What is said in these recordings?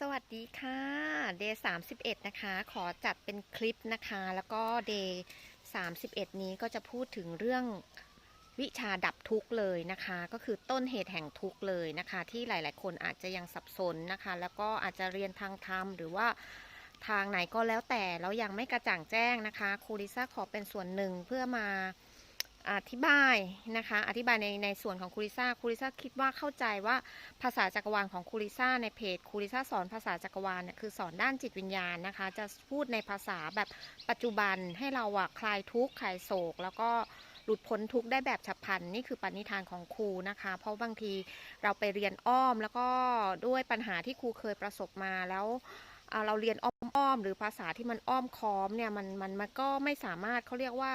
สวัสดีค่ะ Day 31นะคะ ขอจัดเป็นคลิปนะคะ แล้วก็ Day 31นี้ก็จะพูดถึงเรื่องวิชาดับทุกข์เลยนะคะ ก็คือต้นเหตุแห่งทุกข์เลยนะคะ ที่หลาย ๆ คนอาจจะยังสับสนนะคะ แล้วก็อาจจะเรียนทางธรรมหรือว่าทางไหนก็แล้วแต่แล้วยังไม่กระจ่างแจ้งนะคะครูลิซ่าขอเป็นส่วนหนึ่งเพื่อมา อธิบายนะคะ อธิบายในในส่วนของครูลิซ่าครูลิซ่าคิดว่าเข้าใจว่าภาษาจักรวาลของครูลิซ่าในเพจครูลิซ่าสอนภาษาจักรวาลเนี่ยคือสอนด้านจิตวิญญาณนะคะ จะพูดในภาษาแบบปัจจุบันให้เราอะคลายทุกข์คลายโศก แล้วก็หลุดพ้นทุกข์ได้แบบฉับพลันนี่คือปณิธานของครูนะคะ เพราะบางทีเราไปเรียนอ้อม แล้วก็ด้วยปัญหาที่ครูเคยประสบมาแล้วเราเรียนอ้อมๆหรือภาษาที่มันอ้อมค้อมเนี่ยมันมันมันก็ไม่สามารถเขาเรียกว่า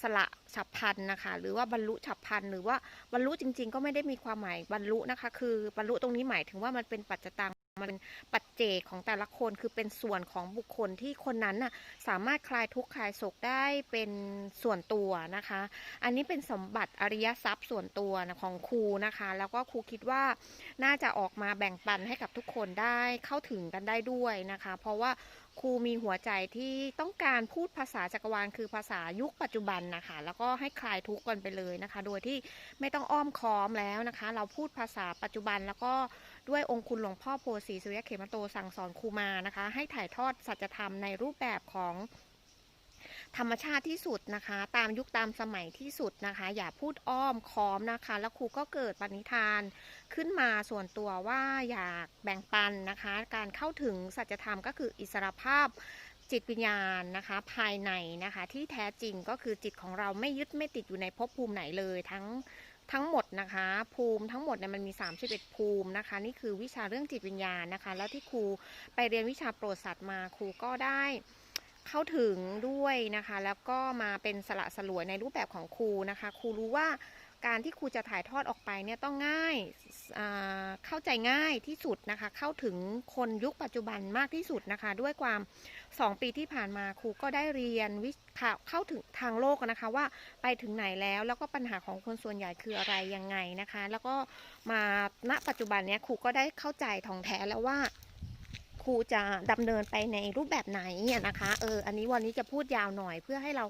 สละฉับพันนะคะ หรือว่าบรรลุฉับพันหรือว่าบรรลุจริง ๆ ก็ไม่ได้มีความหมายบรรลุนะคะ คือบรรลุตรงนี้หมายถึงว่ามันเป็นปัจจตังมันเป็นปัจเจกของแต่ละคนคือเป็นส่วนของบุคคลที่คนนั้นน่ะสามารถคลายทุกข์คลายโศกได้เป็นส่วนตัวนะคะ อันนี้เป็นสมบัติอริยทรัพย์ส่วนตัวของครูนะคะ แล้วก็ครูคิดว่าน่าจะออกมาแบ่งปันให้กับทุกคนได้เข้าถึงกันได้ด้วยนะคะ เพราะว่า ครูมีหัวใจที่ต้องการพูดภาษาจักรวาลคือภาษายุคปัจจุบันนะคะ แล้วก็ให้คลายทุกข์กันไปเลยนะคะ โดยที่ไม่ต้องอ้อมค้อมแล้วนะคะ เราพูดภาษาปัจจุบันแล้วก็ด้วยองค์คุณหลวงพ่อโพธิ์ศรีสุริยเขมโตสั่งสอนครูมานะคะ ให้ถ่ายทอดสัจธรรมในรูปแบบของธรรมชาติที่สุดนะคะ ตามยุคตามสมัยที่สุดนะคะ อย่าพูดอ้อมค้อมนะคะ แล้วครูก็เกิดปณิธาน ขึ้นมาส่วนตัวว่าอยากแบ่งปันนะคะ การเข้าถึงสัจธรรมก็คืออิสรภาพจิตวิญญาณนะคะภายในนะคะที่แท้จริงก็คือจิตของเราไม่ยึดไม่ติดอยู่ในภพภูมิไหนเลยทั้งทั้งหมดนะคะ ภูมิทั้งหมดเนี่ยมันมี 31 ภูมินะคะ นี่คือวิชาเรื่องจิตวิญญาณนะคะ แล้วที่ครูไปเรียนวิชาโปรดสัตว์มาครูก็ได้เข้าถึงด้วยนะคะ แล้วก็มาเป็นสละสลวยในรูปแบบของครูนะคะ ครูรู้ว่า การที่ครูจะถ่ายทอดออกไปเนี่ยต้องง่ายาเข้าใจง่ายที่สุดนะคะ เข้าถึงคนยุคปัจจุบันมากที่สุดนะคะ ด้วยความ 2 ปีที่ผ่านมาครูก็ได้เรียนวิข่าเข้าถึงทางโลกนะคะว่าไปถึงไหนแล้วแล้วก็ปัญหาของคนส่วนใหญ่คืออะไรยังไงนะคะ แล้วก็มาณปัจจุบันเนี้ยครูก็ได้เข้าใจท่องแท้แล้วว่าครูจะดำเนินไปในรูปแบบไหนนะคะเอออันนี้วันนี้จะพูดยาวหน่อยเพื่อให้เรา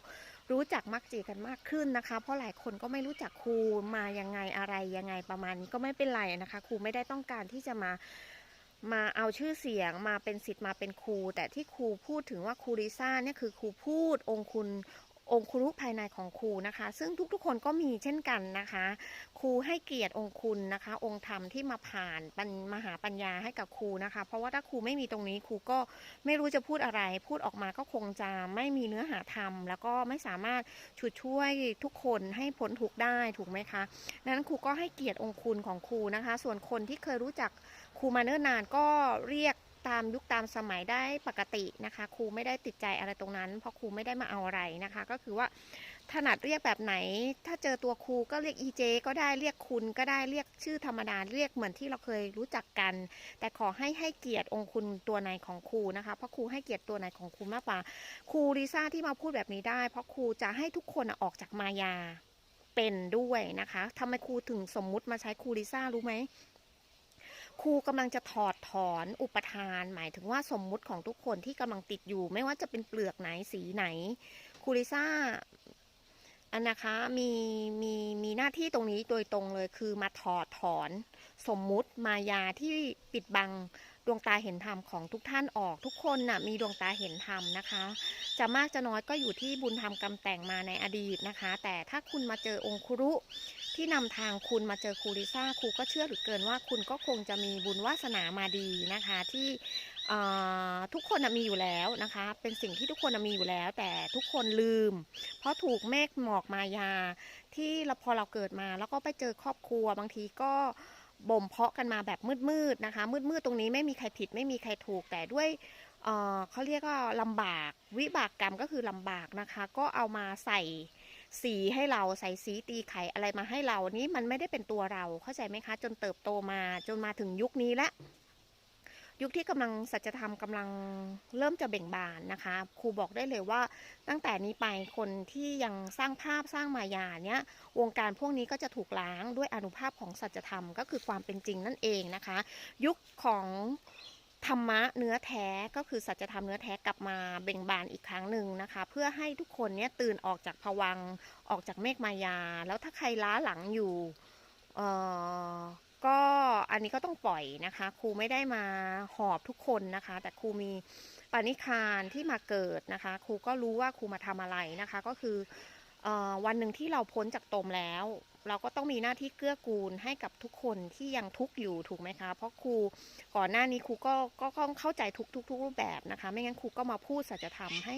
รู้จักมักจีกันมากขึ้นนะคะ เพราะหลายคนก็ไม่รู้จักครูมายังไงอะไรยังไงประมาณนี้ก็ไม่เป็นไรนะคะ ครูไม่ได้ต้องการที่จะมามาเอาชื่อเสียงมาเป็นสิทธิ์มาเป็นครู แต่ที่ครูพูดถึงว่าครูลิซ่าเนี่ยคือครูพูดองค์คุณ องค์ครูภายในของครูนะคะ ซึ่งทุกๆ คนก็มีเช่นกันนะคะ ครูให้เกียรติองคุณนะคะ องค์ธรรมที่มาผ่านปัญมหาปัญญาให้กับครูนะคะ เพราะว่าถ้าครูไม่มีตรงนี้ครูก็ไม่รู้จะพูดอะไร พูดออกมาก็คงจะไม่มีเนื้อหาธรรม แล้วก็ไม่สามารถฉุดช่วยทุกคนให้พ้นทุกได้ถูกไหมคะนั้นครูก็ให้เกียรติองค์คุณของครูนะคะ ส่วนคนที่เคยรู้จักครูมาเนิ่นนานก็เรียก ตามยุคตามสมัยได้ปกตินะคะ ครูไม่ได้ติดใจอะไรตรงนั้น เพราะครูไม่ได้มาเอาอะไรนะคะ ก็คือว่าถนัดเรียกแบบไหน ถ้าเจอตัวครูก็เรียก EJ ก็ได้เรียกคุณก็ได้เรียกชื่อธรรมดาเรียกเหมือนที่เราเคยรู้จักกัน แต่ขอให้ให้เกียรติองค์คุณตัวในของครูนะคะ เพราะครูให้เกียรติตัวในของครูมากกว่าครูลิซ่าที่มาพูดแบบนี้ได้ เพราะครูจะให้ทุกคนอออกจากมายาเป็นด้วยนะคะทำไมครูถึงสมมุติมาใช้ครูลิซ่ารู้ไหม ครูกำลังจะถอดถอนอุปทาน หมายถึงว่าสมมุติของทุกคนที่กำลังติดอยู่ ไม่ว่าจะเป็นเปลือกไหนสีไหนครูลิซ่าอันนะคะมีมีมีหน้าที่ตรงนี้โดยตรงเลยคือมาถอดถอน สมมุติมายาที่ปิดบัง ดวงตาเห็นธรรมของทุกท่านออกทุกคนน่ะมีดวงตาเห็นธรรมนะคะ จะมากจะน้อยก็อยู่ที่บุญธรรมกรรมแต่งมาในอดีตนะคะ แต่ถ้าคุณมาเจอองคุรุ ที่นำทางคุณมาเจอครูลิซ่าครูก็เชื่อเหลือเกินว่าคุณก็คงจะมีบุญวาสนามาดีนะคะที่ทุกคนมีอยู่แล้วนะคะ เป็นสิ่งที่ทุกคนมีอยู่แล้ว แต่ทุกคนลืม เพราะถูกเมฆหมอกมายา ที่เราพอเราเกิดมาแล้วก็ไปเจอครอบครัวบางทีก็ บ่มเพาะกันมาแบบมืดๆนะคะ มืดๆตรงนี้ไม่มีใครผิดไม่มีใครถูกแต่ด้วยเอ่อเขาเรียกว่าลำบากวิบากกรรมก็คือลำบากนะคะ ก็เอามาใส่สีให้เราใส่สีตีไข่อะไรมาให้เรานี้มันไม่ได้เป็นตัวเราเข้าใจไหมคะ จนเติบโตมาจนมาถึงยุคนี้ละ ยุคที่กำลังสัจธรรมกำลังเริ่มจะเบ่งบานนะคะ ครูบอกได้เลยว่าตั้งแต่นี้ไปคนที่ยังสร้างภาพสร้างมายาเนี้ยวงการพวกนี้ก็จะถูกล้างด้วยอนุภาพของสัจธรรมก็คือความเป็นจริงนั่นเองนะคะ ยุคของธรรมะเนื้อแท้ก็คือสัจธรรมเนื้อแท้กลับมาเบ่งบานอีกครั้งหนึ่งนะคะ เพื่อให้ทุกคนเนี้ยตื่นออกจากภวังออกจากเมฆมายา แล้วถ้าใครล้าหลังอยู่เอ่อ ก็อันนี้ก็ต้องปล่อยนะคะ ครูไม่ได้มาหอบทุกคนนะคะ แต่ครูมีปณิคารที่มาเกิดนะคะ ครูก็รู้ว่าครูมาทำอะไรนะคะ ก็คือออวันหนึ่งที่เราพ้นจากตมแล้ว เราก็ต้องมีหน้าที่เกื้อกูลให้กับทุกคนที่ยังทุกข์อยู่ถูกไหมคะ เพราะครูก่อนหน้านี้ครูก็ก็ต้องเข้าใจทุกทุกทุกรูปแบบนะคะ ไม่งั้นครูก็มาพูดสัจธรรมให้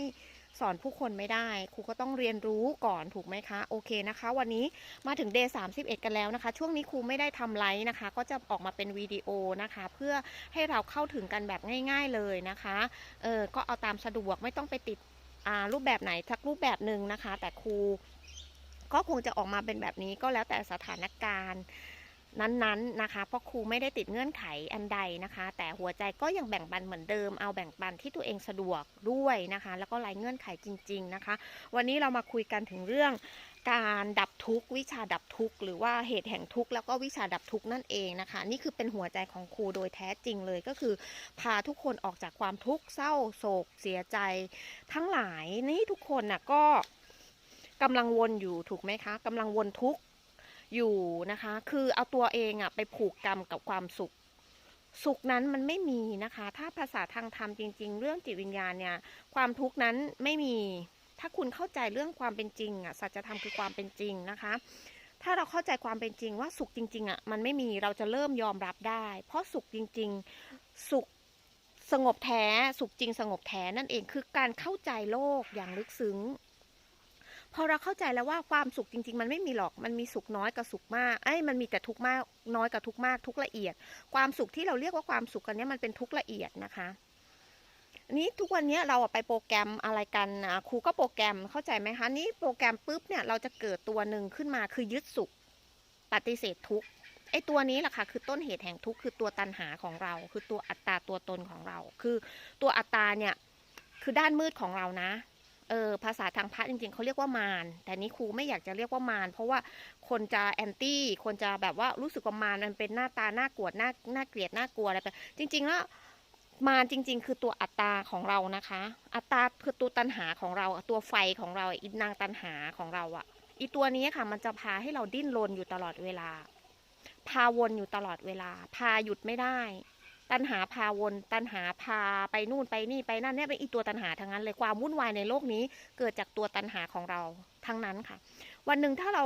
สอนผู้คนไม่ได้ครูก็ต้องเรียนรู้ก่อนถูกไหมคะ โอเคนะคะ วันนี้มาถึง day 31 กันแล้วนะคะ ช่วงนี้ครูไม่ได้ทำไลฟ์นะคะ ก็จะออกมาเป็นวิดีโอนะคะ เพื่อให้เราเข้าถึงกันแบบง่าย ๆเลยนะคะเออก็เอาตามสะดวกไม่ต้องไปติดรูปแบบไหนสักรูปแบบหนึ่งนะคะ แต่ครูก็คงจะออกมาเป็นแบบนี้ก็แล้วแต่สถานการณ์ นั้นๆนะคะ เพราะครูไม่ได้ติดเงื่อนไขอันใดนะคะ แต่หัวใจก็ยังแบ่งปันเหมือนเดิม เอาแบ่งปันที่ตัวเองสะดวกด้วยนะคะ แล้วก็ไร้เงื่อนไขจริง ๆนะคะ วันนี้เรามาคุยกันถึงเรื่องการดับทุกข์วิชาดับทุกข์หรือว่าเหตุแห่งทุกข์แล้วก็วิชาดับทุกข์นั่นเองนะคะ นี่คือเป็นหัวใจของครูโดยแท้จริงเลยก็คือ พาทุกคนออกจากความทุกข์เศร้าโศกเสียใจ ทั้งหลายนี่ทุกคนน่ะก็กำลังวนอยู่ถูกไหมคะกำลังวนทุกข์ อยู่นะคะ คือเอาตัวเองอะไปผูกกรรมกับความสุข สุขนั้นมันไม่มีนะคะ ถ้าภาษาทางธรรมจริง ๆ เรื่องจิตวิญญาณเนี่ย ความทุกข์นั้นไม่มี ถ้าคุณเข้าใจเรื่องความเป็นจริงอะสัจธรรมคือความเป็นจริงนะคะ ถ้าเราเข้าใจความเป็นจริงว่าสุขจริงๆอะมันไม่มีเราจะเริ่มยอมรับได้ เพราะสุขจริง ๆ สุขสงบแท้ สุขจริงสงบแท้นั่นเองคือการเข้าใจโลกอย่างลึกซึ้ง พอเราเข้าใจแล้วว่าความสุขจริง ๆ มันไม่มีหรอกมันมีสุขน้อยกับสุขมากไอ้ยมันมีแต่ทุกข์มากน้อยกับทุกข์มากทุกละเอียด ความสุขที่เราเรียกว่าความสุขกันเนี้ยมันเป็นทุกละเอียดนะคะนี้ทุกวันนี้เราไปโปรแกรมอะไรกันครูก็โปรแกรมเข้าใจไหมคะนี่โปรแกรมปุ๊บเนี่ยเราจะเกิดตัวหนึ่งขึ้นมาคือยึดสุขปฏิเสธทุกข์ไอ้ตัวนี้แหละค่ะคือต้นเหตุแห่งทุกข์คือตัวตัณหาของเรา คือตัวอัตตาตัวตนของเรา คือตัวอัตตาเนี่ยคือด้านมืดของเรานะ เออภาษาทางพระจริงๆเขาเรียกว่ามารแต่นี้ครูไม่อยากจะเรียกว่ามารเพราะว่าคนจะแอนตี้คนจะแบบว่ารู้สึกว่ามารมันเป็นหน้าตาหน้ากวดหน้าหน้าเกลียดหน้ากลัวอะไรไปจริง ๆ แล้วมารจริง ๆ คือตัวอัตตาของเรานะคะ อัตตาคือตัวตัณหาของเราตัวไฟของเราอินางตัณหาของเราอะอีตัวนี้ค่ะ มันจะพาให้เราดิ้นรนอยู่ตลอดเวลา พาวนอยู่ตลอดเวลา พาหยุดไม่ได้ ตัณหาพาวน ตัณหาพาไปนู่นไปนี่ไปนั่นเนี่ยเป็นอีตัวตัณหาทั้งนั้นเลยความวุ่นวายในโลกนี้ เกิดจากตัวตัณหาของเราทั้งนั้นค่ะ วันหนึ่งถ้าเรา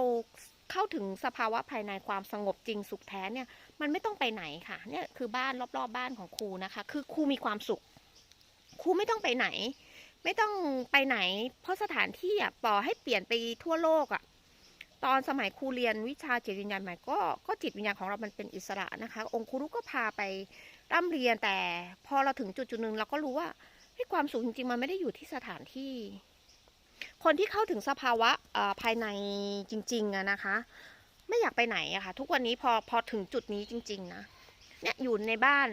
เข้าถึงสภาวะภายในความสงบจริงสุขแท้เนี่ย มันไม่ต้องไปไหนค่ะเนี่ยคือบ้านรอบๆบบ้านของครูนะคะ คือครูมีความสุขครูไม่ต้องไปไหน ไม่ต้องไปไหน เพราะสถานที่อะป่อให้เปลี่ยนไปทั่วโลกอะตอนสมัยครูเรียนวิชาจิตวิญญาณใหม่ก็ก็จิตวิญญาณของเรามันเป็นอิสระนะคะ องค์ครูก็พาไป ร่ำเรียนแต่พอเราถึงจุดจุดหนึ่งเราก็รู้ว่าความสุขจริงๆมันไม่ได้อยู่ที่สถานที่ คนที่เข้าถึงสภาวะภายในจริงๆอะนะคะ ไม่อยากไปไหนอะค่ะ ทุกวันนี้พอพอถึงจุดนี้จริง ๆนะเนี่ยอยู่ในบ้าน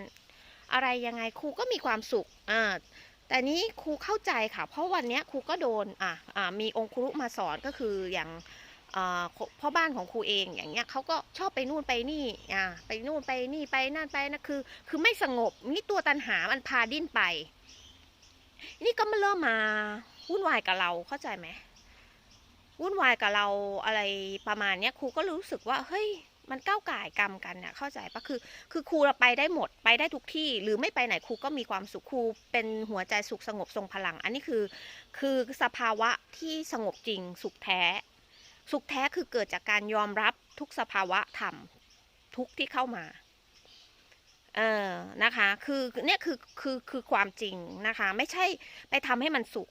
อะไรยังไงครูก็มีความสุขอ่าแต่นี้ครูเข้าใจค่ะ เพราะวันนี้ครูก็โดนอะอ่ามีองค์ครุมาสอนก็คืออย่าง พ่อบ้านของครูเองอย่างเงี้ยเขาก็ชอบไปนู่นไปนี่อ่าไปนู่นไปนี่ไปนั่นไปนะคือ คือไม่สงบนี่ตัวตันหามันพาดิ้นไป นี่ก็มาเริ่มมาวุ่นวายกับเราเข้าใจไหมวุ่นวายกับเราอะไรประมาณเนี้ยครูก็รู้สึกว่าเฮ้ยมันก้าวไก่กรรมกันเนี่ยเข้าใจปะคือ คือครูเราไปได้หมดไปได้ทุกที่ หรือไม่ไปไหนครูก็มีความสุขครูเป็นหัวใจสุขสงบทรงพลัง อันนี้คือ คือสภาวะที่สงบจริงสุขแท้ สุขแท้คือเกิดจากการยอมรับทุกสภาวะธรรมทุกที่เข้ามา เออนะคะ คือเนี่ยคือคือคือความจริงนะคะ ไม่ใช่ไปทำให้มันสุข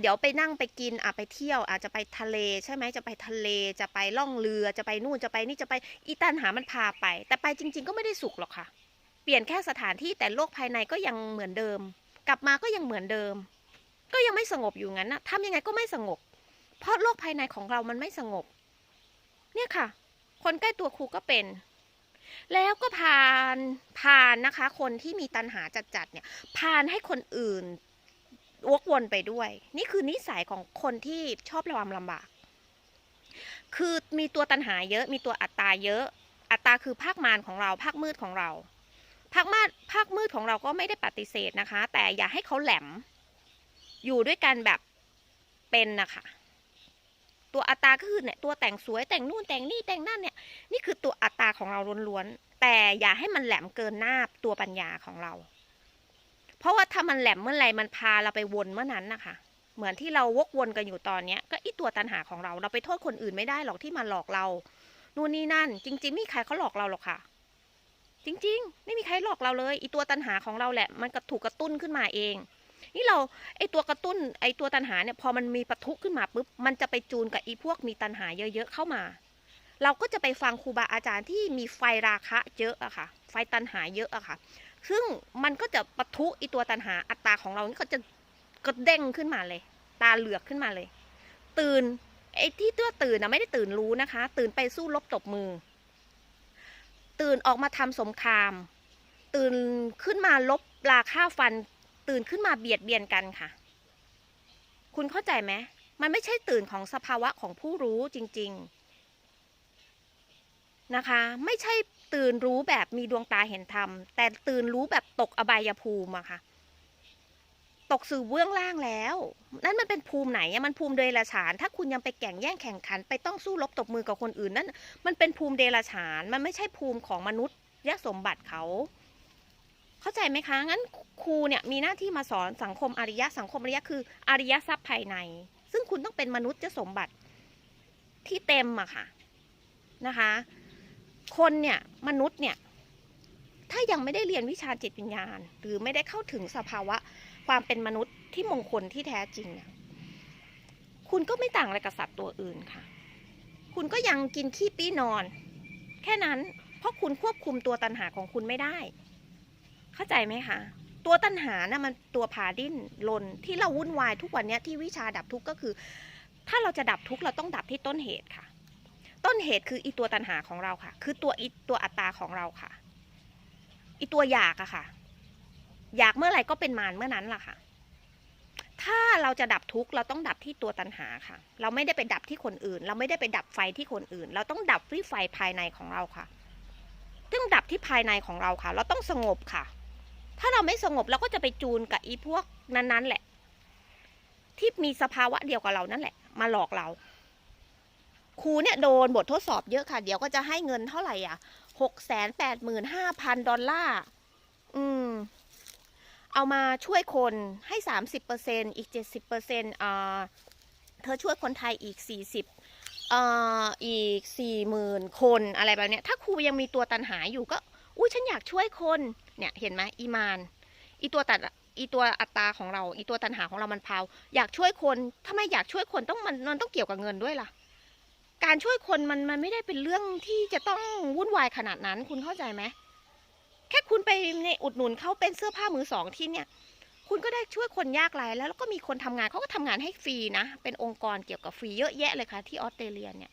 เดี๋ยวไปนั่งไปกินอะไปเที่ยวอาจจะไปทะเลใช่ไหมจะไปทะเลจะไปล่องเรือจะไปนู่นจะไปนี่จะไปอีตันหามันพาไป แต่ไปจริง ๆ ก็ไม่ได้สุขหรอกค่ะ เปลี่ยนแค่สถานที่แต่โลกภายในก็ยังเหมือนเดิม กลับมาก็ยังเหมือนเดิม ก็ยังไม่สงบอยู่งั้นนะทำยังไงก็ไม่สงบ เพราะโลกภายในของเรามันไม่สงบ เนี่ยค่ะ คนใกล้ตัวครูก็เป็น แล้วก็ผ่านผ่านนะคะ คนที่มีตัณหาจัดๆเนี่ยพานให้คนอื่นวกวนไปด้วย นี่คือนิสัยของคนที่ชอบความลำบาก คือมีตัวตัณหาเยอะ มีตัวอัตตาเยอะ อัตตาคือภาคมารของเรา ภาคมืดของเรา ภาคมาดภาคมืดของเราก็ไม่ได้ปฏิเสธนะคะ แต่อย่าให้เขาแหลม อยู่ด้วยกันแบบเป็นนะคะ ตัวอัตตาก็คือเนี่ยตัวแต่งสวยแต่งนู่นแต่งนี่แต่งนั่นเนี่ยนี่คือตัวอัตตาของเราล้วนๆแต่อย่าให้มันแหลมเกินหน้าตัวปัญญาของเรา เพราะว่าถ้ามันแหลมเมื่อไหร่มันพาเราไปวนเมื่อนั้นนะคะเหมือนที่เราวกวนกันอยู่ตอนเนี้ย ก็อีตัวตันหาของเราเราไปโทษคนอื่นไม่ได้หรอกที่มาหลอกเรานู่นนี่นั่น จริง ๆ ไม่มีใครเขาหลอกเราหรอกค่ะ จริง ๆ ไม่มีใครหลอกเราเลยอีตัวตันหาของเราแหละ มันก็ถูกกระตุ้นขึ้นมาเอง นี่เราไอตัวกระตุ้นไอตัวตันหาเนี่ยพอมันมีปะทุขึ้นมาปุ๊บมันจะไปจูนกับอีพวกมีตันหาเยอะๆเข้ามา เราก็จะไปฟังครูบาอาจารย์ที่มีไฟราคะเยอะอะค่ะ ไฟตันหาเยอะอะค่ะ ซึ่งมันก็จะปะทุอีตัวตันหาอัตราของเรานี่ก็จะกระเด้งขึ้นมาเลย ตาเหลือกขึ้นมาเลย ตื่นไอ้ที่ตัวตื่นนะไม่ได้ตื่นรู้นะคะ ตื่นไปสู้รบตบมือ ตื่นออกมาทำสงคราม ตื่นขึ้นมาลบราค่าฟัน ตื่นขึ้นมาเบียดเบียนกันค่ะ คุณเข้าใจไหมมันไม่ใช่ตื่นของสภาวะของผู้รู้จริง ๆ นะคะ ไม่ใช่ตื่นรู้แบบมีดวงตาเห็นธรรม แต่ตื่นรู้แบบตกอบายภูมิอะค่ะ ตกสู่เบื้องล่างแล้ว นั่นมันเป็นภูมิไหนอะมันภูมิเดรัจฉาน ถ้าคุณยังไปแข่งแย่งแข่งขัน ไปต้องสู้รบตบมือกับคนอื่นนั่น มันเป็นภูมิเดรัจฉาน มันไม่ใช่ภูมิของมนุษย์ยสมบัติเขา เข้าใจไหมคะ งั้น ครูเนี่ยมีหน้าที่มาสอนสังคมอริยะสังคมอริยะคืออริยทรัพย์ภายใน ซึ่งคุณต้องเป็นมนุษย์สมบัติที่เต็มอะค่ะนะคะ คนเนี่ยมนุษย์เนี่ยถ้ายังไม่ได้เรียนวิชาจิตวิญญาณ หรือไม่ได้เข้าถึงสภาวะความเป็นมนุษย์ที่มงคลที่แท้จริงเนี่ยคุณก็ไม่ต่างอะไรกับสัตว์ตัวอื่นค่ะ คุณก็ยังกินขี้ปี้นอน แค่นั้นเพราะคุณควบคุมตัวตัณหาของคุณไม่ได้ เข้าใจไหมคะ ตัวตัณหานะ่ะมันตัวผาดิ้นลนที่เราวุ่นวายทุกวันนี้ที่วิชาดับทุกข์ก็คือ ถ้าเราจะดับทุกข์เราต้องดับที่ต้นเหตุค่ะ ต้นเหตุคืออีตัวตัณหาของเราค่ะ คือตัวอีตัวอัตตาของเราค่ะ อีตัวอยากอะค่ะ อยากเมื่อไหร่ก็เป็นมารเมื่อนั้นล่ะค่ะ ถ้าเราจะดับทุกข์เราต้องดับที่ตัวตัณหาค่ะ เราไม่ได้ไปดับที่คนอื่น เราไม่ได้ไปดับไฟที่คนอื่น เราต้องดับที่ไฟภายในของเราค่ะต้องดับที่ภายในของเราค่ะ เราต้องสงบค่ะ ถ้าเราไม่สงบเราก็จะไปจูนกับอีพวกนั้นๆแหละ ที่มีสภาวะเดียวกับเรานั่นแหละ มาหลอกเรา ครูเนี่ยโดนบททดสอบเยอะค่ะ เดี๋ยวก็จะให้เงินเท่าไหร่อะหกแสนแปดหมื่นห้าพันดอลลาร์ อืม เอามาช่วยคนให้สามสิบเปอร์เซ็นอีกเจ็ดสิบเปอร์เซ็นอ่าเธอช่วยคนไทยอีกสี่สิบอ่าอีกสี่หมื่นคนอะไรแบบเนี้ย ถ้าครูยังมีตัวตันหาอยู่ก็ อุ้ยฉันอยากช่วยคน เนี่ยเห็นไหมอีมานอีตัวตัดอีตัวอัตราของเรา อีตัวตันหาของเรามันพาว อยากช่วยคนถ้าไม่อยากช่วยคนต้องมันมันต้องเกี่ยวกับเงินด้วยล่ะ การช่วยคนมันมันไม่ได้เป็นเรื่องที่จะต้องวุ่นวายขนาดนั้น คุณเข้าใจไหมแค่คุณไปในอุดหนุนเขาเป็นเสื้อผ้ามือสองที่เนี่ย คุณก็ได้ช่วยคนยากไร้แล้วแล้วก็มีคนทำงานเขาก็ทำงานให้ฟรีนะ เป็นองค์กรเกี่ยวกับฟรีเยอะแยะเลยค่ะที่ออสเตรเลียเนี่ย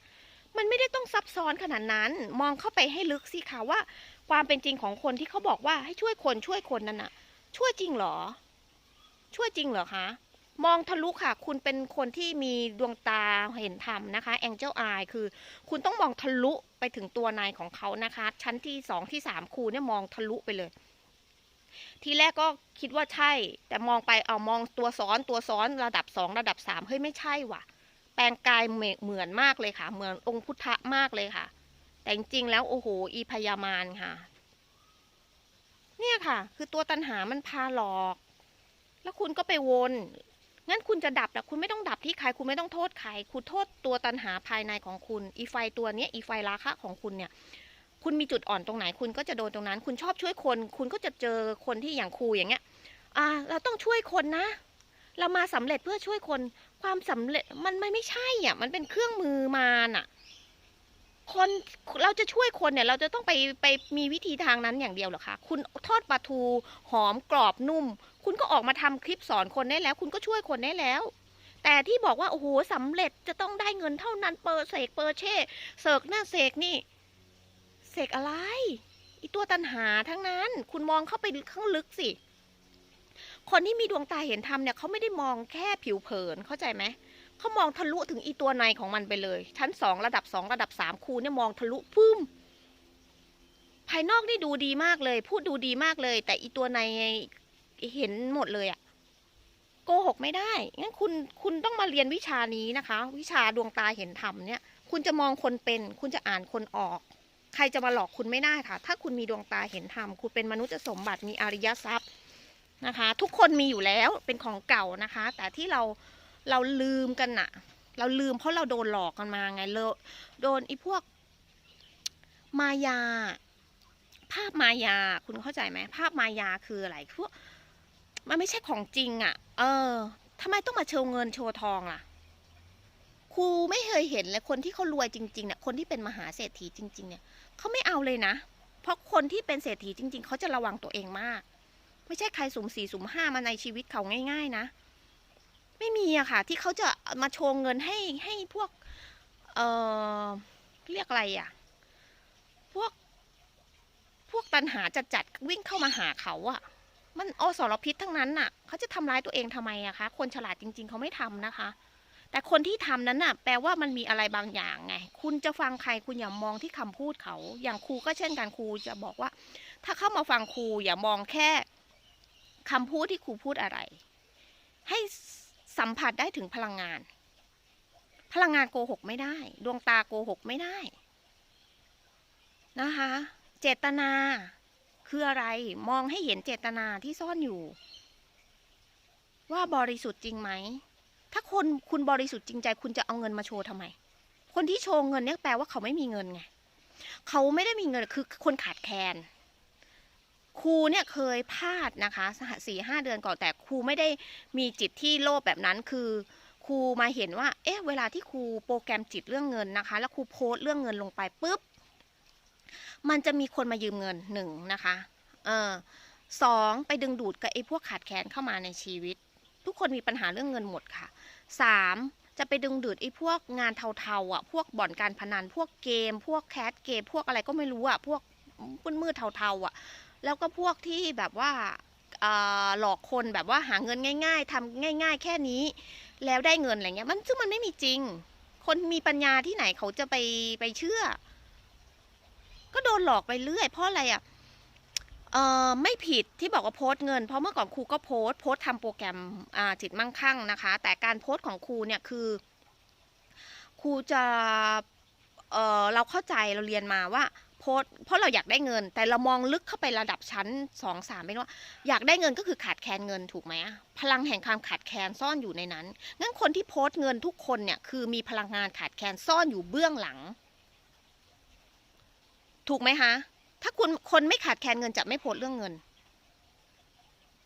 มันไม่ได้ต้องซับซ้อนขนาดนั้น มองเข้าไปให้ลึกสิคะว่า ความเป็นจริงของคนที่เขาบอกว่าให้ช่วยคนช่วยคนนั่นน่ะ ช่วยจริงเหรอ ช่วยจริงเหรอคะ มองทะลุค่ะ คุณเป็นคนที่มีดวงตาเห็นธรรมนะคะ Angel Eye คือ คุณต้องมองทะลุไปถึงตัวนายของเขานะคะ ชั้นที่สองที่สามครูเนี่ยมองทะลุไปเลย ทีแรกก็คิดว่าใช่ แต่มองไปเอามองตัวซ้อนตัวซ้อนระดับสองระดับสามเฮ้ยไม่ใช่ว่ะ แปลงกายเหมือนมากเลยค่ะ เหมือนองค์พุทธมากเลยค่ะ แต่จริงๆแล้วโอ้โหอีพยามารค่ะ เนี่ยค่ะ คือตัวตันหามันพาหลอก แล้วคุณก็ไปวนงั้นคุณจะดับแต่คุณไม่ต้องดับที่ใคร คุณไม่ต้องโทษใคร คุณโทษตัวตันหาภายในของคุณ อีไฟตัวเนี้ย อีไฟราคะของคุณเนี่ย คุณมีจุดอ่อนตรงไหน คุณก็จะโดนตรงนั้น คุณชอบช่วยคน คุณก็จะเจอคนที่อย่างครูอย่างเงี้ย อ่า เราต้องช่วยคนนะ เรามาสำเร็จเพื่อช่วยคน ความสำเร็จมันไม่ไม่ใช่อะ มันเป็นเครื่องมือมารอะ คนเราจะช่วยคนเนี่ย เราจะต้องไปไปมีวิธีทางนั้นอย่างเดียวเหรอคะคุณทอดปลาทูหอมกรอบนุ่ม คุณก็ออกมาทำคลิปสอนคนได้แล้ว คุณก็ช่วยคนได้แล้ว แต่ที่บอกว่าโอ้โหสำเร็จจะต้องได้เงินเท่านั้นเปอร์เสกเปอร์เช่เสกหน้าเสกนี่เสกอะไรอีตัวตันหาทั้งนั้น คุณมองเข้าไปข้างลึกสิคนที่มีดวงตาเห็นธรรมเนี่ยเขาไม่ได้มองแค่ผิวเผินเข้าใจไหมเเขามองทะลุถึงอีตัวในของมันไปเลย ชั้นสองระดับสองระดับสามครูเนี่ยมองทะลุพึ่มภายนอกนี่ดูดีมากเลย พูดดูดีมากเลย แต่อีตัวในเห็นหมดเลยอะโกหกไม่ได้ งั้นคุณคุณต้องมาเรียนวิชานี้นะคะ วิชาดวงตาเห็นธรรมเนี่ย คุณจะมองคนเป็น คุณจะอ่านคนออก ใครจะมาหลอกคุณไม่ได้ค่ะ ถ้าคุณมีดวงตาเห็นธรรม คุณเป็นมนุษย์สมบัติ มีอริยทรัพย์นะคะ ทุกคนมีอยู่แล้ว เป็นของเก่านะคะ แต่ที่เรา เราลืมกันน่ะเราลืมเพราะเราโดนหลอกกันมาไงเราโดนไอีพวก มายา ภาพมายาคุณเข้าใจไหมภาพมายาคืออะไรพวกมันไม่ใช่ของจริงอะ่ะ เออทำไมต้องมาโชว์เงินโชว์ทองล่ะ ครูไม่เคยเห็นเลยคนที่เขารวยจริงๆเนี่ยคนที่เป็นมหาเศรษฐีจริง ๆ เนี่ยเขาไม่เอาเลยนะ เพราะคนที่เป็นเศรษฐีจริง ๆเขาจะระวังตัวเองมาก ไม่ใช่ใครสุ่มสี่สุ่มห้ามาในชีวิตเขาง่าย ๆ นะ ไม่มีอะค่ะ ที่เขาจะมาโชว์เงินให้ให้พวก เออเรียกอะไรอะพวก พวกตันหาจัดจัดวิ่งเข้ามาหาเขาอะมันอสรพิษทั้งนั้นน่ะ เขาจะทำร้ายตัวเองทำไมอะคะ คนฉลาดจริง ๆ เขาไม่ทำนะคะ แต่คนที่ทำนั้นน่ะ แปลว่ามันมีอะไรบางอย่างไง คุณจะฟังใครคุณอย่ามองที่คำพูดเขา อย่างครูก็เช่นกันครูจะบอกว่า ถ้าเข้ามาฟังครูอย่ามองแค่คำพูดที่ครูพูดอะไร ให้ สัมผัสได้ถึงพลังงาน พลังงานโกหกไม่ได้ ดวงตาโกหกไม่ได้ นะคะ เจตนาคืออะไรมองให้เห็นเจตนาที่ซ่อนอยู่ ว่าบริสุทธิ์จริงไหม ถ้าคนคุณบริสุทธิ์จริงใจ คุณจะเอาเงินมาโชว์ทำไม คนที่โชว์เงินเนี่ยแปลว่าเขาไม่มีเงินไง เขาไม่ได้มีเงินคือคนขาดแคลน ครูเนี่ยเคยพลาดนะคะสี่ห้าเดือนก่อนแต่ครูไม่ได้มีจิตที่โลภแบบนั้นคือครูมาเห็นว่า เอ๊ะ เวลาที่ครูโปรแกรมจิตเรื่องเงินนะคะ แล้วครูโพสต์เรื่องเงินลงไปปุ๊บ มันจะมีคนมายืมเงินหนึ่งนะคะ เออสองไปดึงดูดกับไอ้พวกขาดแคลนเข้ามาในชีวิต ทุกคนมีปัญหาเรื่องเงินหมดค่ะสามจะไปดึงดูดไอ้พวกงานเทาๆอะ พวกบ่อนการพนัน พวกเกม พวกแคสเกม พวกอะไรก็ไม่รู้อะ พวกมืดๆเทาๆอะ แล้วก็พวกที่แบบว่าหลอกคนแบบว่าหาเงินง่าย ๆทำง่าย ๆ แค่นี้ แล้วได้เงินอะไรเงี้ยมันซึ่งมันไม่มีจริง คนมีปัญญาที่ไหนเขาจะไปไปเชื่อ ก็โดนหลอกไปเรื่อย เพราะอะไรอะเอ่อไม่ผิดที่บอกว่าโพสต์เงิน เพราะเมื่อก่อนครูก็โพสต์โพสต์ทำโปรแกรมจิตมั่งคั่งนะคะ แต่การโพสต์ของครูเนี่ยคือครูจะ เราเข้าใจเราเรียนมาว่าโพสเพราะเราอยากได้เงิน แต่เรามองลึกเข้าไประดับชั้นสองสามไม่ว่าอยากได้เงินก็คือขาดแคลนเงินถูกไหมพลังแห่งความขาดแคลนซ่อนอยู่ในนั้นงั้นคนที่โพสเงินทุกคนเนี่ยคือมีพลังงานขาดแคลนซ่อนอยู่เบื้องหลัง ถูกไหมคะถ้าคุณคนไม่ขาดแคลนเงินจะไม่โพสเรื่องเงิน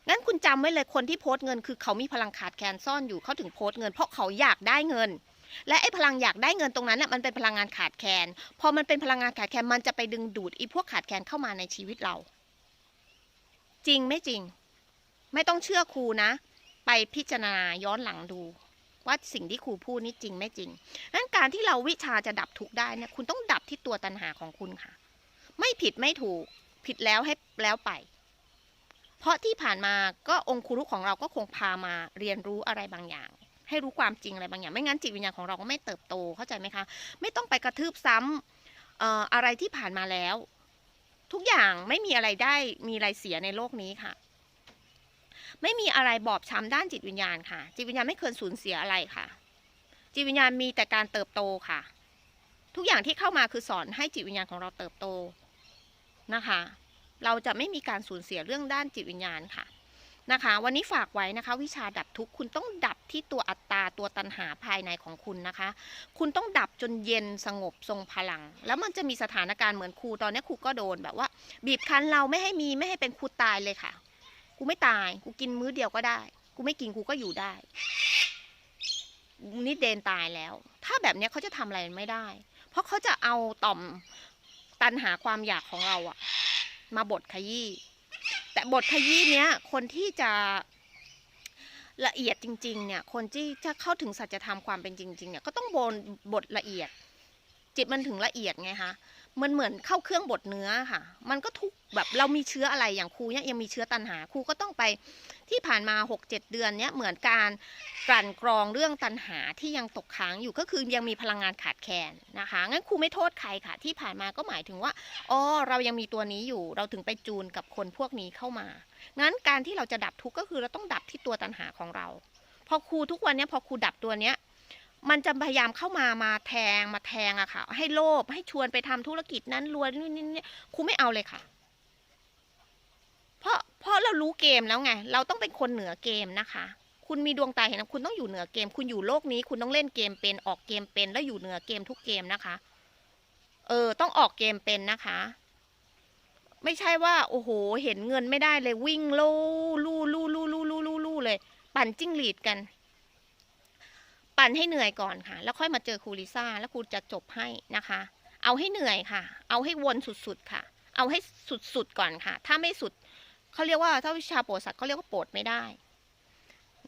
งั้นคุณจำไว้เลยคนที่โพสเงิน คือเขามีพลังขาดแคลนซ่อนอยู่เขาถึงโพสเงิน เพราะเขาอยากได้เงิน และไอ้พลังอยากได้เงินตรงนั้นน่ะมันเป็นพลังงานขาดแคลนพอมันเป็นพลังงานขาดแคลนมันจะไปดึงดูดไอ้พวกขาดแคลนเข้ามาในชีวิตเรา จริงไม่จริง ไม่ต้องเชื่อครูนะ ไปพิจารณาย้อนหลังดูว่าสิ่งที่ครูพูดนี่จริงไม่จริงงั้นการที่เราวิชาจะดับทุกได้เนี่ยคุณต้องดับที่ตัวตัณหาของคุณค่ะ ไม่ผิดไม่ถูกผิดแล้วให้แล้วไป เพราะที่ผ่านมาก็องค์ครูของเราก็คงพามาเรียนรู้อะไรบางอย่าง ให้รู้ความจริงอะไรบางอย่าง ไม่งั้นจิตวิญญาณของเราก็ไม่เติบโตเข้าใจไหมคะ ไม่ต้องไปกระทืบซ้ำเอ่ออะไรที่ผ่านมาแล้ว ทุกอย่างไม่มีอะไรได้มีอะไรเสียในโลกนี้ค่ะ ไม่มีอะไรบอบช้ำด้านจิตวิญญาณค่ะ จิตวิญญาณไม่เคยสูญเสียอะไรค่ะ จิตวิญญาณมีแต่การเติบโตค่ะ ทุกอย่างที่เข้ามาคือสอนให้จิตวิญญาณของเราเติบโตนะคะ เราจะไม่มีการสูญเสียเรื่องด้านจิตวิญญาณค่ะ นะคะ วันนี้ฝากไว้นะคะ วิชาดับทุกข์คุณต้องดับที่ตัวอัตตาตัวตัณหาภายในของคุณนะคะ คุณต้องดับจนเย็นสงบทรงพลัง แล้วมันจะมีสถานการณ์เหมือนครูตอนนี้ครูก็โดนแบบว่า บีบคั้นเราไม่ให้มีไม่ให้เป็นครูตายเลยค่ะ กูไม่ตาย กูกินมื้อเดียวก็ได้ กูไม่กินกูก็อยู่ได้นี่เดนตายแล้ว ถ้าแบบนี้เขาจะทำอะไรไม่ได้ เพราะเขาจะเอาต่อมตันหาความอยากของเราอะมาบดขยี้ แต่บทขยี้เนี้ยคนที่จะละเอียดจริงๆเนี่ยคนที่จะเข้าถึงสัจธรรมความเป็นจริงๆเนี่ยก็ต้องบนบทละเอียด จิตมันถึงละเอียดไงคะมันเหมือนเข้าเครื่องบดเนื้อค่ะ มันก็ทุกแบบเรามีเชื้ออะไรอย่างครูเนี่ยยังมีเชื้อตันหาครูก็ต้องไป ที่ผ่านมา 6-7 เดือนเนี้ยเหมือนการกลั่นกรองเรื่องตันหาที่ยังตกค้างอยู่ก็คือยังมีพลังงานขาดแคลนนะคะงั้นครูไม่โทษใครค่ะ ที่ผ่านมาก็หมายถึงว่าอ๋อเรายังมีตัวนี้อยู่เราถึงไปจูนกับคนพวกนี้เข้ามางั้นการที่เราจะดับทุกข์ก็คือเราต้องดับที่ตัวตันหาของเรา พอครูทุกวันเนี้ยพอครูดับตัวเนี้ยมันจะพยายามเข้ามามาแทงมาแทงอะค่ะ ให้โลภให้ชวนไปทำธุรกิจนั้นรวยนู่นนี่นี่ครูไม่เอาเลยค่ะ เพราะเพราะเรารู้เกมแล้วไง เราต้องเป็นคนเหนือเกมนะคะ คุณมีดวงตาเห็นนะคุณต้องอยู่เหนือเกม คุณอยู่โลกนี้ คุณต้องเล่นเกมเป็นออกเกมเป็น แล้วอยู่เหนือเกมทุกเกมนะคะ เออ ต้องออกเกมเป็นนะคะ ไม่ใช่ว่า โอ้โห เห็นเงินไม่ได้เลยวิ่งลู่ลู่ลู่ลู่ลู่ลู่ลู่ลู่เลย ปั่นจิ้งหรีดกัน ปั่นให้เหนื่อยก่อนค่ะ แล้วค่อยมาเจอครูลิซ่าแล้วครูจะจบให้นะคะ เอาให้เหนื่อยค่ะ เอาให้วนสุดๆค่ะ เอาให้สุดๆก่อนค่ะ ถ้าไม่สุด เขาเรียกว่าถ้าวิชาโปรดสัตว์เขาเรียกว่าโปรดไม่ได้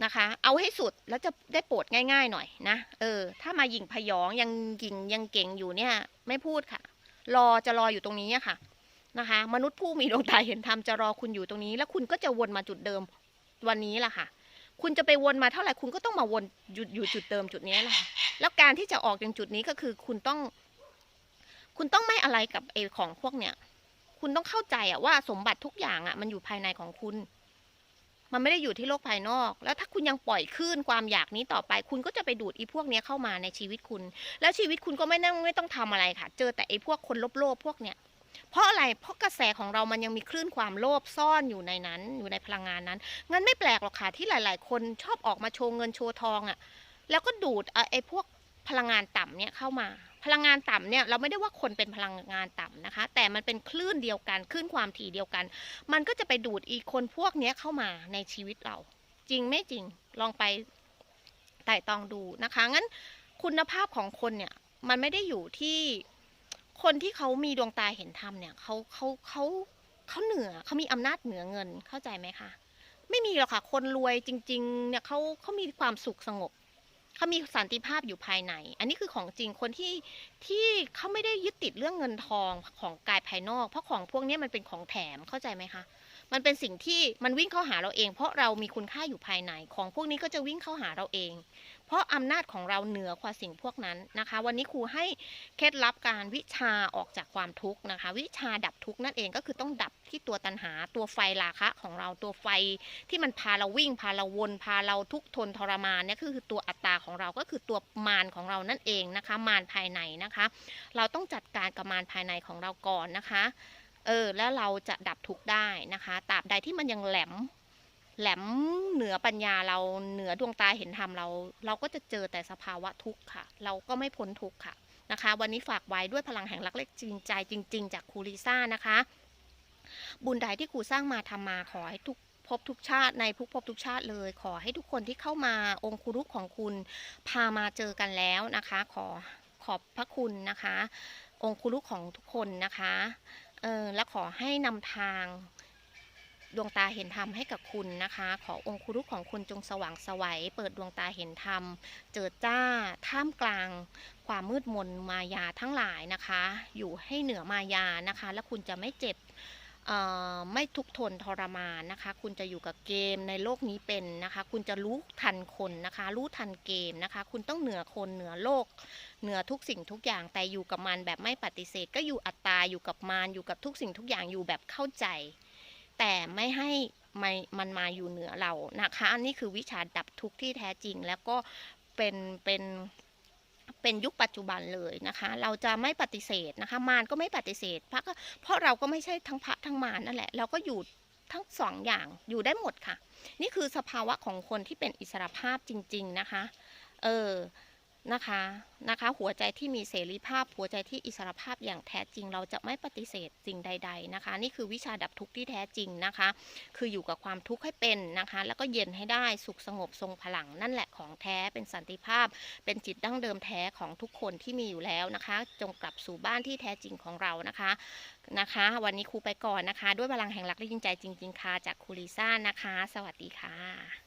นะคะ เอาให้สุดแล้วจะได้โปรดง่ายๆหน่อยนะเออ ถ้ามาหยิ่งพยองยังหยิ่งยังเก่งอยู่เนี่ย ไม่พูดค่ะ รอจะรออยู่ตรงนี้อะค่ะนะคะ มนุษย์ผู้มีดวงตาเห็นธรรมจะรอคุณอยู่ตรงนี้ แล้วคุณก็จะวนมาจุดเดิมวันนี้แหละค่ะ คุณจะไปวนมาเท่าไหร่คุณก็ต้องมาวนอยู่อยู่จุดเดิมจุดนี้แหละค่ะแล้วการที่จะออกจากจุดนี้ก็คือคุณต้อง คุณต้องไม่อะไรกับไอของพวกเนี้ย คุณต้องเข้าใจอะว่าสมบัติทุกอย่างอะมันอยู่ภายในของคุณ มันไม่ได้อยู่ที่โลกภายนอก แล้วถ้าคุณยังปล่อยคลื่นความอยากนี้ต่อไป คุณก็จะไปดูดอีพวกเนี้ยเข้ามาในชีวิตคุณ แล้วชีวิตคุณก็ไม่ต้องไม่ต้องทำอะไรค่ะ เจอแต่ไอ้พวกคนโลภๆพวกเนี้ยเพราะอะไรเพราะกระแสของเรามันยังมีคลื่นความโลภซ่อนอยู่ในนั้น อยู่ในพลังงานนั้นงั้นไม่แปลกหรอกค่ะที่หลาย ๆ คนชอบออกมาโชว์เงินโชว์ทองอะ่ะ แล้วก็ดูดไอ้พวกพลังงานต่ำเนี่ยเข้ามา พลังงานต่ำเนี่ยเราไม่ได้ว่าคนเป็นพลังงานต่ำนะคะ แต่มันเป็นคลื่นเดียวกันคลื่นความถี่เดียวกัน มันก็จะไปดูดอีกคนพวกนี้เข้ามาในชีวิตเรา จริงไม่จริงลองไปไต่ตองดูนะคะ งั้นคุณภาพของคนเนี่ยมันไม่ได้อยู่ที่คนที่เขามีดวงตาเห็นธรรมเนี่ยเขาเขาเขาเขาเหนือเขามีอำนาจเหนือเงินเข้าใจไหมคะ ไม่มีหรอกค่ะ คนรวยจริง ๆ เนี่ยเขาเขามีความสุขสงบ เขามีสันติภาพอยู่ภายใน อันนี้คือของจริงคนที่ที่เขาไม่ได้ยึดติดเรื่องเงินทองของกายภายนอก เพราะของพวกนี้มันเป็นของแถมเข้าใจไหมคะมันเป็นสิ่งที่มันวิ่งเข้าหาเราเอง เพราะเรามีคุณค่าอยู่ภายในของพวกนี้ก็จะวิ่งเข้าหาเราเอง ราะอำนาจของเราเหนือกว่าสิ่งพวกนั้นนะคะ วันนี้ครูให้เคล็ดลับการวิชาออกจากความทุกข์นะคะ วิชาดับทุกข์นั่นเองก็คือต้องดับที่ตัวตัณหาตัวไฟราคะของเราตัวไฟที่มันพาเราวิ่ง พาเราวน พาเราทุกทนทรมานเนี่ยคือตัวอัตตาของเราก็คือตัวมารของเรานั่นเองนะคะ มารภายในนะคะ เราต้องจัดการกับมารภายในของเราก่อนนะคะเออแล้วเราจะดับทุกข์ได้นะคะตราบใดที่มันยังแหลม แหลมเหนือปัญญาเราเหนือดวงตาเห็นธรรมเรา เราก็จะเจอแต่สภาวะทุกข์ค่ะ เราก็ไม่พ้นทุกข์ค่ะนะคะ วันนี้ฝากไว้ด้วยพลังแห่งรักเล็กจริงใจจริง ๆ จากครูลิซ่านะคะ บุญใดที่ครูสร้างมาทำมาขอให้ทุกภพทุกชาติในทุกภพทุกชาติเลย ขอให้ทุกคนที่เข้ามาองค์ครุกของคุณพามาเจอกันแล้วนะคะ ขอขอบพระคุณนะคะ องค์ครูรุกของทุกคนนะคะเออและขอให้นำทาง ดวงตาเห็นธรรมให้กับคุณนะคะ ขอองค์ครูรุกของคุณจงสว่างสวัยเปิดดวงตาเห็นธรรม เจิดจ้าท่ามกลาง ความมืดมนมายาทั้งหลายนะคะ อยู่ให้เหนือมายานะคะ และคุณจะไม่เจ็บไม่ทุกข์ทนทรมานนะคะ คุณจะอยู่กับเกมในโลกนี้เป็นนะคะ คุณจะรู้ทันคนนะคะ รู้ทันเกมนะคะ คุณต้องเหนือคนเหนือโลก เหนือทุกสิ่งทุกอย่างแต่อยู่กับมันแบบไม่ปฏิเสธ ก็อยู่อัตตาอยู่กับมารอยู่กับทุกสิ่งทุกอย่างอยู่แบบเข้าใจ แต่ไม่ให้ม่มันมาอยู่เหนือเรานะคะ อันนี้คือวิชาดับทุกข์ที่แท้จริงแล้วก็เป็นเป็นเป็นยุคปัจจุบันเลยนะคะ เราจะไม่ปฏิเสธนะคะ มารก็ไม่ปฏิเสธพระก็เพราะเราก็ไม่ใช่ทั้งพระทั้งมารนั่นแหละ เราก็อยู่ทั้งสองอย่างอยู่ได้หมดค่ะ นี่คือสภาวะของคนที่เป็นอิสรภาพจริง ๆนะคะ เออ นะคะนะคะหัวใจที่มีเสรีภาพ หัวใจที่อิสรภาพอย่างแท้จริง เราจะไม่ปฏิเสธสิ่งใด ๆนะคะ นี่คือวิชาดับทุกข์ที่แท้จริงนะคะ คืออยู่กับความทุกข์ให้เป็นนะคะ แล้วก็เย็นให้ได้สุขสงบทรงพลังนั่นแหละของแท้เป็นสันติภาพ เป็นจิตดั้งเดิมแท้ของทุกคนที่มีอยู่แล้วนะคะ จงกลับสู่บ้านที่แท้จริงของเรานะคะนะคะ วันนี้ครูไปก่อนนะคะ ด้วยพลังแห่งรักและยิ่งใจจริง ๆค่ะจากครูลิซ่านะคะ สวัสดีค่ะ